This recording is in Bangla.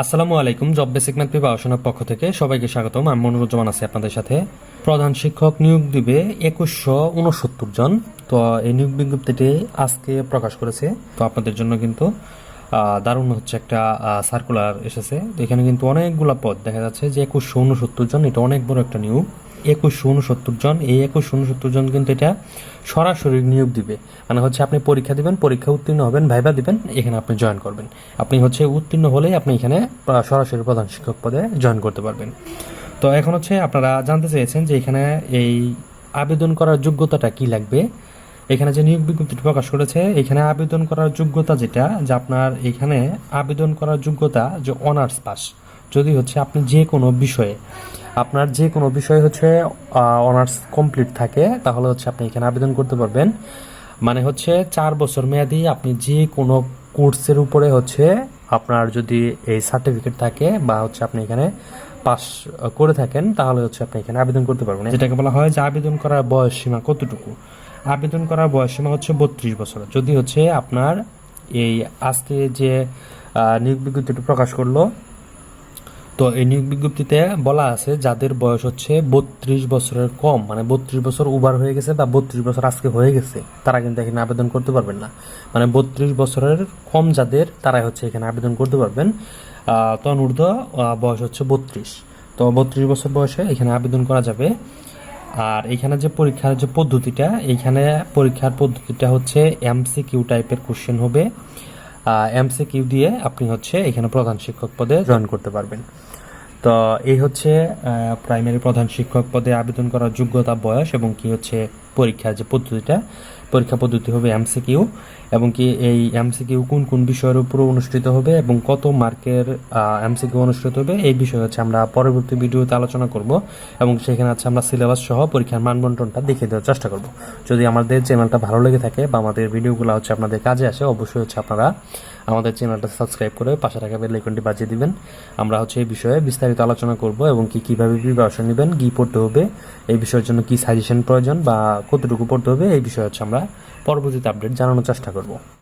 আসসালামু আলাইকুম জব বেসিক ম্যাথ প্রিপারেশনের পক্ষ থেকে সবাইকে স্বাগতম। আমি মনোরঞ্জন আছি আপনাদের সাথে। প্রধান শিক্ষক নিয়োগ দিবে একুশশো উনসত্তর জন। তো, এই নিয়োগ বিজ্ঞপ্তিটি আজকে প্রকাশ করেছে। তো, আপনাদের জন্য কিন্তু দারুণ হচ্ছে একটা সার্কুলার এসেছে। তো, এখানে কিন্তু অনেকগুলো পদ দেখা যাচ্ছে যে একুশশো উনসত্তর জন, এটা অনেক বড় একটা নিয়োগ। একুশশো উনসত্তর জন। এই একুশশো উনসত্তর জন কিন্তু এটা সরাসরি নিয়োগ দিবে। মানে হচ্ছে আপনি পরীক্ষা দিবেন, পরীক্ষা উত্তীর্ণ হবেন, ভাইবা দিবেন, এখানে আপনি জয়েন করবেন। আপনি হচ্ছে উত্তীর্ণ হলেই আপনি এখানে সরাসরি প্রধান শিক্ষক পদে জয়েন করতে পারবেন। তো এখন হচ্ছে আপনারা জানতে চেয়েছেন যে এখানে এই আবেদন করার যোগ্যতাটা কি লাগবে। এখানে যে নিয়োগ বিজ্ঞপ্তিটি প্রকাশ করেছে, এখানে আবেদন করার যোগ্যতা যেটা, যে আপনার এখানে আবেদন করার যোগ্যতা যে অনার্স পাস যদি হচ্ছে আপনি যে কোনো বিষয়ে, আপনার যে কোনো বিষয়ে হচ্ছে অনার্স কমপ্লিট থাকে, তাহলে হচ্ছে আপনি এখানে আবেদন করতে পারবেন। মানে হচ্ছে চার বছর মেয়াদি আপনি যে কোনো কোর্সের উপরে হচ্ছে আপনার যদি এই সার্টিফিকেট থাকে বা হচ্ছে আপনি এখানে পাস করে থাকেন, তাহলে হচ্ছে আপনি এখানে আবেদন করতে পারবেন। যেটাকে বলা হয় যে আবেদন করার বয়স সীমা কতটুকু? আবেদন করার বয়স সীমা হচ্ছে বত্রিশ বছর। যদি হচ্ছে আপনার এই আজকে যে নিয়োগ বিজ্ঞপ্তিটি প্রকাশ করল তো এই নিয়োগ বিজ্ঞপ্তিতে বলা আছে যাদের বয়স হচ্ছে বত্রিশ বছরের কম মানে বত্রিশ বছর উবার হয়ে গেছে বা বত্রিশ বছর আজকে হয়ে গেছে তারা কিন্তু এখানে আবেদন করতে পারবেন না। মানে বত্রিশ বছরের কম যাদের তারাই হচ্ছে এখানে আবেদন করতে পারবেন। আহ, তন্মূর্ধ্ব বয়স হচ্ছে বত্রিশ। তো বত্রিশ বছর বয়সে এখানে আবেদন করা যাবে। আর এখানে যে পরীক্ষার যে পদ্ধতিটা এখানে পরীক্ষার পদ্ধতিটা হচ্ছে এমসিকিউ টাইপের কোশ্চেন হবে। এমসিকিউ দিয়ে আপনি হচ্ছে এখানে প্রধান শিক্ষক পদে জয়েন করতে পারবেন। তো এই হচ্ছে প্রাইমারি প্রধান শিক্ষক পদে আবেদন করার যোগ্যতা, বয়স এবং কি হচ্ছে পরীক্ষার যে পদ্ধতিটা, পরীক্ষা পদ্ধতি হবে এমসিকিউ এবং কি এই এমসিকিউ কোন কোন বিষয়ের উপর অনুষ্ঠিত হবে এবং কত মার্কের এমসিকিউ অনুষ্ঠিত হবে, এই বিষয়ে হচ্ছে আমরা পরবর্তী ভিডিওতে আলোচনা করব এবং সেখানে হচ্ছে আমরা সিলেবাস সহ পরীক্ষার মানবন্টনটা দেখিয়ে দেওয়ার চেষ্টা করব। যদি আমাদের চ্যানেলটা ভালো লেগে থাকে বা আমাদের ভিডিওগুলো হচ্ছে আপনাদের কাজে আসে, অবশ্যই হচ্ছে আপনারা আমাদের চ্যানেলটা সাবস্ক্রাইব করে পাশে থাকা বেল আইকনটি বাজিয়ে দিবেন। আমরা হচ্ছে এই বিষয়ে বিস্তারিত আলোচনা করব এবং কি কীভাবে প্রিপারেশন নেবেন, কি পড়তে হবে, এই বিষয়ের জন্য কি সাজেশন প্রয়োজন বা কতটুকু পড়তে হবে এই বিষয়ে হচ্ছে আমরা পরবর্তীতে আপডেট জানানোর চেষ্টা করব।